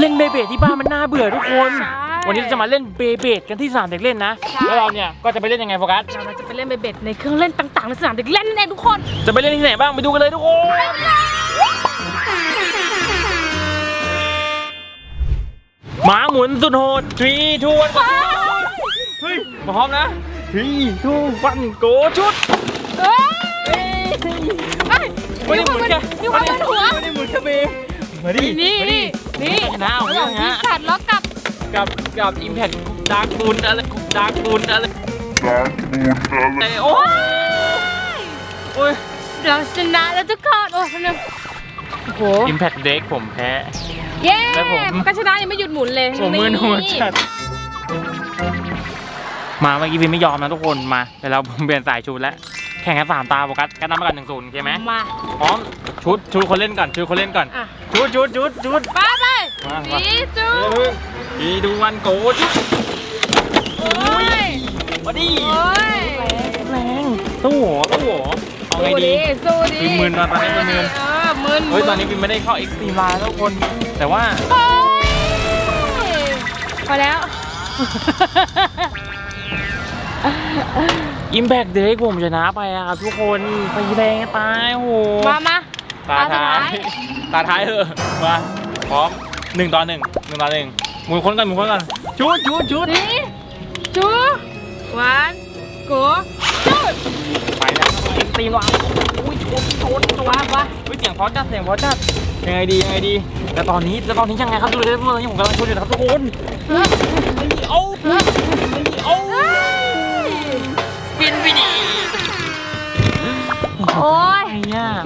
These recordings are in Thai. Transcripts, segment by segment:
เล่นเบเบดที่บ้านมันน่าเบื่อทุกคน ใช่ วันนี้เราจะมาเล่นเบเบดกันที่สนามเด็กเล่นนะใช่แล้วเราเนี่ยก็จะไปเล่นยังไงโฟกัส เราจะไปเล่นเบเบ็ดในเครื่องเล่นต่างๆในสนามเด็กเล่นนั่นเองทุกคน จะไปเล่นที่ไหนบ้างไปดูกันเลยทุกคน หมาหมุนสุดโหดทรีทูวันเฮ้ยพร้อมนะทรีทูวันโกชุดเฮ้ยเฮ้ยไม่ได้หมุนแค่มีความเป็นหัวไม่ได้หมุนแค่เบมาดินี่มาดินี่ นี่ชนะเอาระหเรื่ว่าองงที่ฮะขัดแล้วกับกับกับอิมแพคดาร์กบุนอะไรดาร์กบุนอะไร Dark Moon แต่โอ้ยโอ้ยเราชนะแล้วทุกคนโอ้ยทำไมโอ้โหอิมแพคเด็กผมแพ้ เย้แล้วผมก็ชนะยังไม่หยุดหมุนเลยผมมือหนวดจัดมาเมื่อกี้ฟิล์มไม่ยอมนะทุกคนมาแต่เราผมเปลี่ยนสายชุดแล้วแข่งกันสามตาโฟกัสกันนำมากันหนึ่งศูนย์ใช่ไหมมาพร้อมชุดชุดคนเล่นก่อนชุดคนเล่นก่อนอะชุดชุดชุดชุดไปไปมามาสีจูดีดูวันโกชุดโอ้ยมาดิโอ้ยแรงตู้หัวตู้หัวเอาไงสู้ดีสู้ดิฟิล์มมึนมาตอนนี้ฟิล์มมึน เออมึนเฮ้ยตอนนี้ฟิล์มไม่ได้เข้าเอ็กซ์ตรีมไลน์แล้วทุกคน แต่ว่าโอ้ยพอแล้ว อิมแพคเด็กผมชนะไปอะครับทุกคนไปแรงตายโอ้โหมามา ตาท้ายตาท้ายเถอะมาพร้อมหนึ่งต่อหนึ่งหนึ่งต่อหนึ่งหมุนคนกันหมุนคนกันชุดชุดชุดนี่จูวันโกจุดไปแล้วเอ็กซ์ตรีมไลน์อุ้ยชนชนชนว้าว้าเฮ้ยเสียงเพอจัดเสียงเพอจัดยังไงดียังไงดีแล้วตอนนี้แล้วตอนนี้ยังไงครับดูเลยตอนนี้ผมกำลังชนอยู่นะครับทุกคนเฮ้ยเอาเฮ้ย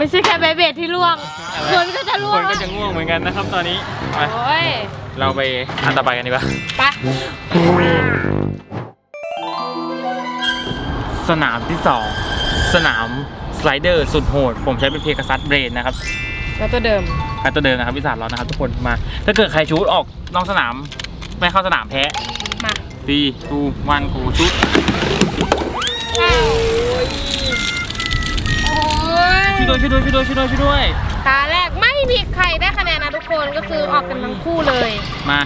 ไอ้ย่าไม่ใช่แค่เบเบดที่ล่วงคนก็จะล่วคงนก็จะง่วงเหมือนกันนะครับตอนนี้ไปโอ้ยเราไปอันต่อไปกันดีกว่า ไปสนามที่สองสนามสไลเดอร์สุดโหด ผมใช้เป็นเพก a ซัสเบรนนะครับแล้วตัวเดิมการตัวเดินนะครับพิศาจเรานะครับทุกคนมา ถ้าเกิดใครชูดออกนอกสนาม ไม่เข้าสนามแพ้มาดีทูวันกูชุด วยด้วยช่วยด้วยช่วยด้วยช่วยด้วยช่วยด้วย ตาแรกไม่มีใครได้คะแนนนะทุกคนก็คือออกกันทั้งคู่เลยมา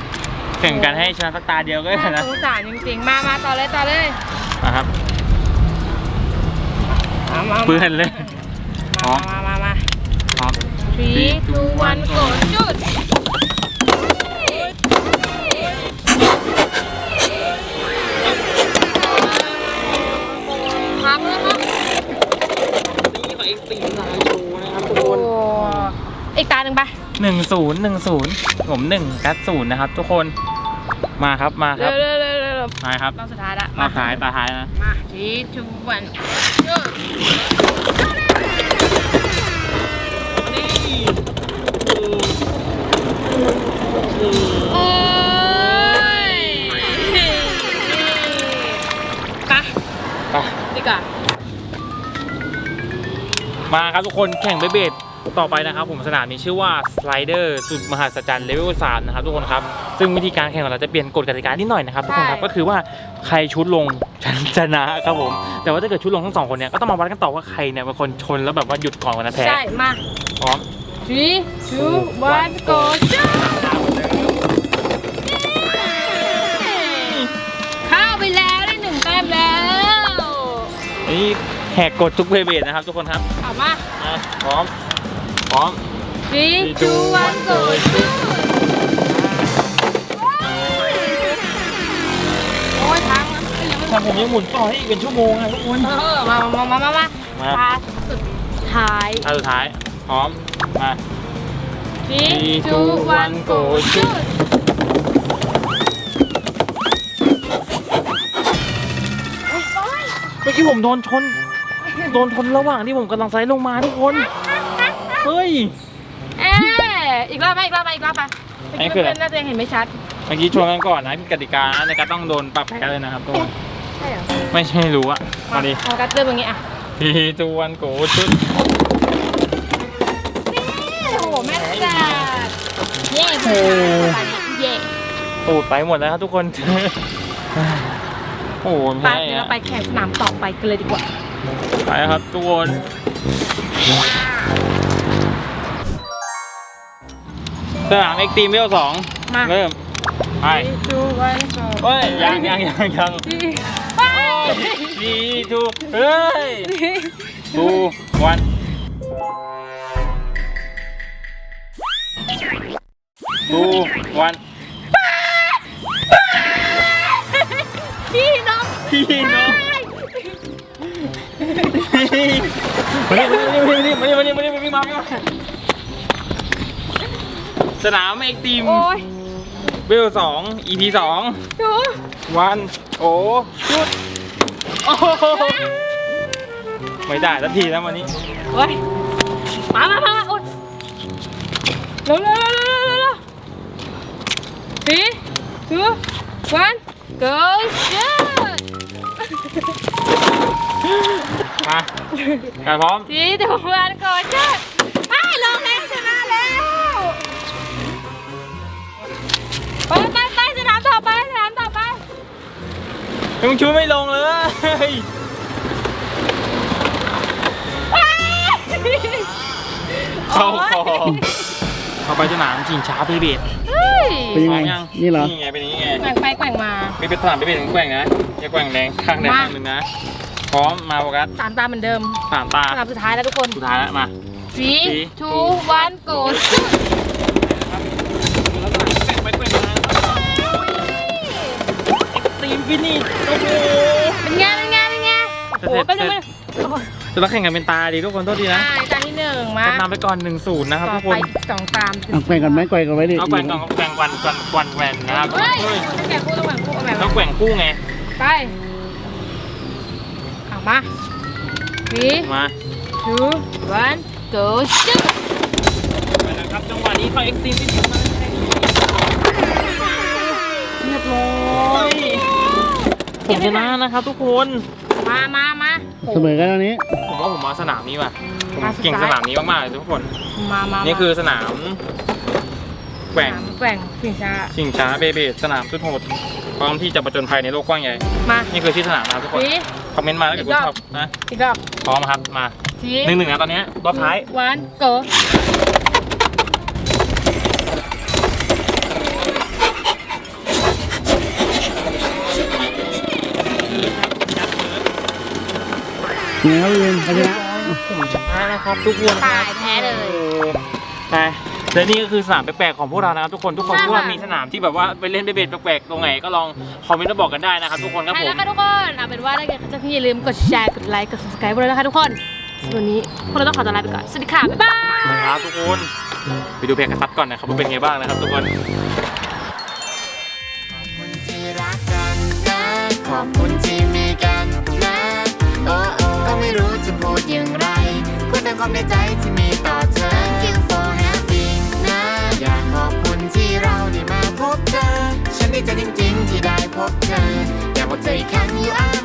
แข่งกันให้ชนะสักตาเดียวก็ได้น่านะสงสารจริงๆ มามาต่อเลยต่อเลยนะครับมามาเพื่อนเลยพร้อมมามามาพร้อม three two one go จุด ตรีมไลน์โชว์นะครับทุกโอ้คนอีกตาหนึ่งไปหนึ่งศูนย์หนึ่งศูนย์ผมหนึ่งกัดศูนย์นะครับ ทุกคนมาครับมาคเร็รับวเร็วเร็วเร็วเร็วมาครับรอบสุดท้ายละตาท้ายตาท้ายนะมา three two one จุดนี่ มาครับทุกคนแข่งเบเบดต่อไปนะครับผมสนามนี้ชื่อว่าสไลเดอร์สุดมหัศจรรย์เลเวล3นะครับทุกคนครับ ซึ่งวิธีการแข่งของเราจะเปลี่ยนกฎกติกานิดหน่อยนะครับทุกคนครับ ก็คือว่าใครชุดลงชนะครับผม แต่ว่าถ้าเกิดชุดลงทั้งสองคนเนี่ยก็ต้องมาวัดกันต่อว่าใครเนี่ยเป็นคนชนแล้วแบบว่าหยุดก่อนวันนั้นแพ้ใช่มาพร้อม three two one go แหกกฎทุกเบเบดนะครับทุกคนครับเอามาอะพร้อม พร้อม three two one go จุดโอ้ยทางมันยังไม่แต่ผมยังหมุนต่อให้อีกเป็นชั่วโมงอะทุกคน เออมามามามามามาตาสุดท้ายท่าสุดท้าย พร้อม มา three Three, two two, one one, go go จุดเมื่อกี้ผมโดนชน โดนชนระหว่างที่ผมกำลังไซด์ลงมาทุกคน เฮ้ย เอ๊ะอีกรอบไหมอีกรอบไหมอีกรอบไปอันนี้คืออะไร เพื่อนๆน่าจะยังเห็นไม่ชัด เมื่อกี้ชวนกันก่อนนะผิดกติกานะในการต้องโดนปรับแพ้เลยนะครับทุกคนใช่เหรอไม่ใช่รู้อะมาดิเอากัดเริ่มอย่างงี้อะทีจูวันโกชุดโอ้โหแม่จ้าเย่เย่ตูดไปหมดแล้วครับทุกคน โอ้โหไปแพ้เดี๋ยวเราอะไปแข่งสนามต่อไปกันเลยดีกว่า ไปครับทุกคนมสนามเอ็กตีมเวลสองมา เริ่มไป ดูวันก่อนเฮ้ยยังยังยังยังที่ไปดีทูเฮ้ยทูวันทูวัน พี่น้องพี่น้อง มานี่มานี่มานี่มานี่มานี่มานี่มานี่มาสนามเอกตีมโอ้ยเวลสอง EP สองดูวันโอ้ชุดโอ้โหไม่ได้สักทีแล้ววันนี้โอ้ยมามามามาโอ้ยเร็วเร็วเร็วเร็วเร็วเร็ว three two one go shoot มาการพร้อม three two one go shoot ไปลงแล้วชนะแล้วไปไปไปสนามต่อไปสนามต่อไปมึงชูไม่ลงเลย เข้าคอ เข้าไปสนามชิงช้าเบเบด เฮ้ย เป็นยังไง พร้อมนี่เหรอ นี่ไงเป็น งมามีเป็นสนามเบเบดแกว่งนะอย่าแกว่งแรงข้างใดมาข้างหนึ่งนะพร้อมมาโฟกัสสามตาเหมือนเดิมสามตาสนามสุดท้ายแล้วทุกคนสุดท้ายแล้วมา three Three, two one go shoot ไปแกว่งมาตีมฟินิชโอ้โหเป็นไงเป็นไงเป็นไงโอ้โหเสร็จเป็นยังไงจะต้องแข่งกันเป็นตาดีทุกคนโทษทีนะ อ่าตาที่หนึ่งมาก็นำไปก่อน1นศูนย์นะครับต่อทุกคไปนสองตามเอาแกว่งกันไหมแกว่งกันไว้ดิเอาแกว่งก่อนแกว่งวันก่อนก่อนแหวนนะครับเฮ้ยเฮ้ยต้องแก่คู่ต้องแก่คู่เอาแบบต้องแกว่งคู่ไง ไปเอามา three มา two one go shoot ไปแล้วครับจังหวะนี้เขาเอ็กซ์ตรีมที่ดีมากเรียบร้อยผมชนะนะครับทุกคน มามามาเสมอกันตอนนี้ ผมว่าผมมาสนามนี้ว่ะ ผมมาสุดเก่งท้ายสนามนี้มากๆเลยทุกคน มามานี่คือสนามแกว่งสามแกว่งถึงช้าชิงช้าเบเบดสนามสุดโหดพร้อมที่จะประจนภัยในโลกกว้างใหญ่ มานี่คือที่สนามนะครับทุกคน three คอมเมนต์มาแล้วเดี๋ยวคุณชอบนะอีกรอบพร้อมครับมา three หนึ่งหนึ่งนะตอนเนี้ยรอบท้าย one go เนี่ยครับพี่วินใครชนะ ผมชนะนะครับทุกคนตายแพ้เลยไปและนี่ก็คือสนามแปลกๆของพวกเรานะครับทุกคนทุกคนใช่ที่ว่าค่ะมีสนามที่แบบว่าไปเล่นเบสแปลกๆตรงไหนก็ลองคอมเมนต์มาบอกกันได้นะครับทุกคนครับใช่ผม แล้วค่ะทุกคนเอาเป็นว่าถ้าเกิดจะพี่อย่าลืมกดแชร์ กดไลค์ กด subscribe พวกเรานะคะทุกคนสำหรับวันนี้พวกเราต้องขอตัวลาไปก่อน สวัสดีค่ะ บ๊ายบาย นะครับทุกคนไปดูเพลงกระซับก่อนนะครับว่าเป็นไงบ้างนะครับทุกคนคุณที่รักกันนะ ขอบคุณ ดอย่างไรพูดแต่ความในใจที่มีต่อเธอ Thank you for having นะอยากขอบคุณที่เราได้มาพบเธอ ฉันดีใจจริงๆที่ได้พบเธอ อยากบอกเธออีกครั้ง you are